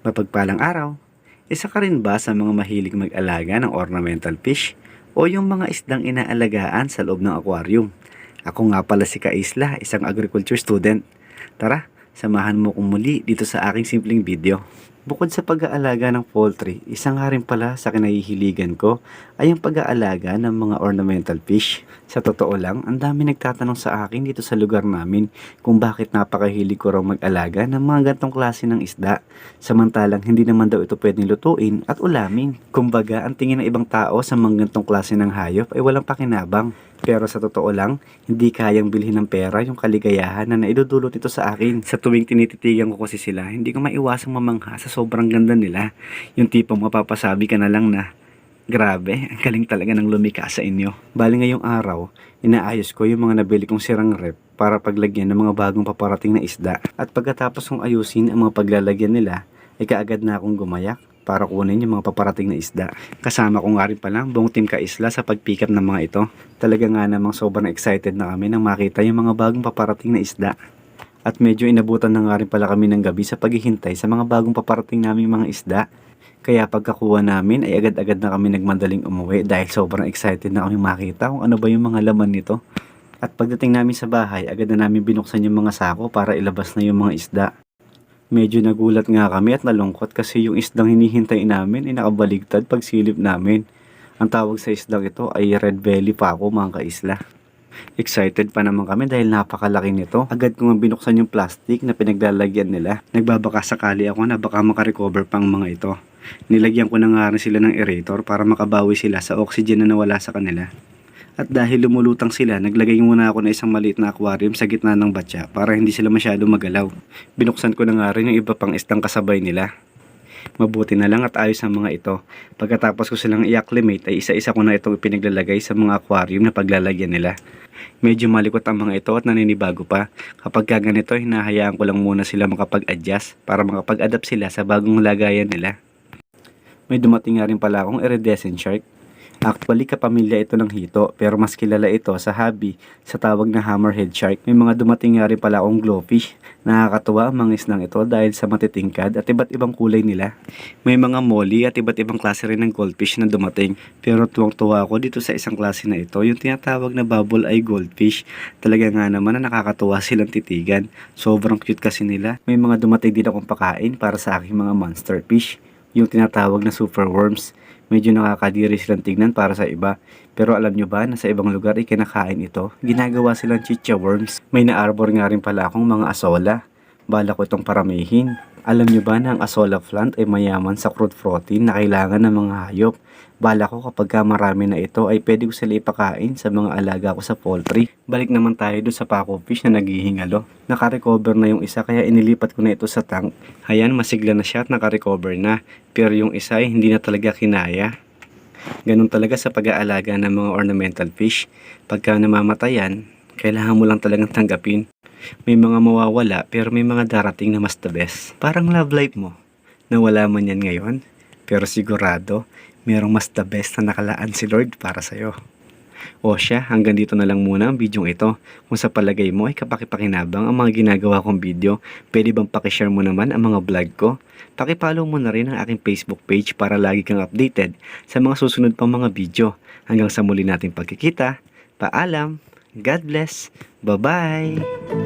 Mapagpalang araw, isa ka rin ba sa mga mahilig mag-alaga ng ornamental fish o yung mga isdang inaalagaan sa loob ng aquarium? Ako nga pala si Kaisla, isang agriculture student. Tara, samahan mo kong muli dito sa aking simpleng video. Bukod sa pag-aalaga ng poultry, isa nga rin pala sa kinahihiligan ko ay ang pag-aalaga ng mga ornamental fish. Sa totoo lang, ang dami nagtatanong sa akin dito sa lugar namin kung bakit napakahilig ko raw mag-alaga ng mga gantong klase ng isda. Samantalang hindi naman daw ito pwedeng lutuin at ulamin. Kumbaga, ang tingin ng ibang tao sa mga gantong klase ng hayop ay walang pakinabang. Pero sa totoo lang, hindi kayang bilhin ng pera yung kaligayahan na naidudulot ito sa akin. Sa tuwing tinititigan ko kasi sila, hindi ko maiwasang mamangha sa sobrang ganda nila. Yung tipong mapapasabi ka na lang na, grabe, ang galing talaga ng lumika sa inyo. Bali ngayong araw, inaayos ko yung mga nabili kong sirang rep para paglagyan ng mga bagong paparating na isda. At pagkatapos kong ayusin ang mga paglalagyan nila, ay kaagad na akong gumayak para kunin yung mga paparating na isda. Kasama ko nga rin pala buong team Kaisla sa pag-pick up ng mga ito. Talaga nga namang sobrang excited na kami nang makita yung mga bagong paparating na isda. At medyo inabutan na nga rin pala kami ng gabi sa paghihintay sa mga bagong paparating naming mga isda. Kaya pagkakuha namin ay agad-agad na kami nagmadaling umuwi dahil sobrang excited na kami makita kung ano ba yung mga laman nito. At pagdating namin sa bahay, agad na namin binuksan yung mga sako para ilabas na yung mga isda. Medyo nagulat nga kami at nalungkot kasi yung isdang hinihintay namin ay nakabaligtad pag silip namin. Ang tawag sa isdang ito ay red belly pa ako mga kaisla. Excited pa naman kami dahil napakalaki nito. Agad ko nga binuksan yung plastic na pinaglalagyan nila. Nagbabaka sakali ako na baka makarecover pang mga ito. Nilagyan ko na nga rin sila ng aerator para makabawi sila sa oxygen na nawala sa kanila. At dahil lumulutang sila, naglagay muna ako ng isang maliit na aquarium sa gitna ng batya para hindi sila masyado magalaw. Binuksan ko na nga rin yung iba pang istang kasabay nila. Mabuti na lang at ayos ang mga ito. Pagkatapos ko silang i-acclimate ay isa-isa ko na itong pinaglalagay sa mga aquarium na paglalagyan nila. Medyo malikot ang mga ito at naninibago pa. Kapag ka ganito, hinahayaan ko lang muna sila makapag-adjust para makapag-adapt sila sa bagong lagayan nila. May dumating nga rin pala akong iridescent shark. Actually, kapamilya ito ng hito, pero mas kilala ito sa hobby sa tawag na hammerhead shark. May mga dumating nga rin pala akong glowfish. Nakakatuwa ang mga islang ito dahil sa matitingkad at iba't ibang kulay nila. May mga molly at iba't ibang klase rin ng goldfish na dumating. Pero tuwang-tuwa ako dito sa isang klase na ito, yung tinatawag na bubble eye goldfish. Talaga nga naman na nakakatuwa silang titigan. Sobrang cute kasi nila. May mga dumating din akong pakain para sa aking mga monster fish. Yung tinatawag na super worms. Medyo nakakadiri silang tignan para sa iba. Pero alam nyo ba na sa ibang lugar ay kinakain ito? Ginagawa silang chicha worms. May na-arbor nga rin pala akong mga asola. Bala ko itong paramihin. Alam nyo ba na ang asola plant ay mayaman sa crude protein na kailangan ng mga hayop? Bala ko kapag ka marami na ito ay pwede ko sila ipakain sa mga alaga ko sa poultry. Balik naman tayo doon sa paco fish na naghihingalo. Nakarecover na yung isa kaya inilipat ko na ito sa tank. Hayan, masigla na siya at nakarecover na. Pero yung isa ay hindi na talaga kinaya. Ganun talaga sa pag-aalaga ng mga ornamental fish. Pagka namamatayan, kailangan mo lang talagang tanggapin. May mga mawawala pero may mga darating na mas the best. Parang love life mo. Nawala man yan ngayon, pero sigurado, merong mas the best na nakalaan si Lord para sa'yo. O siya, hanggang dito na lang muna ang bidyong ito. Kung sa palagay mo ay kapakipakinabang ang mga ginagawa kong video, pwede bang pakishare mo naman ang mga vlog ko? Pakipollow mo na rin ang aking Facebook page para lagi kang updated sa mga susunod pang mga video. Hanggang sa muli nating pagkikita, paalam, God bless, bye-bye!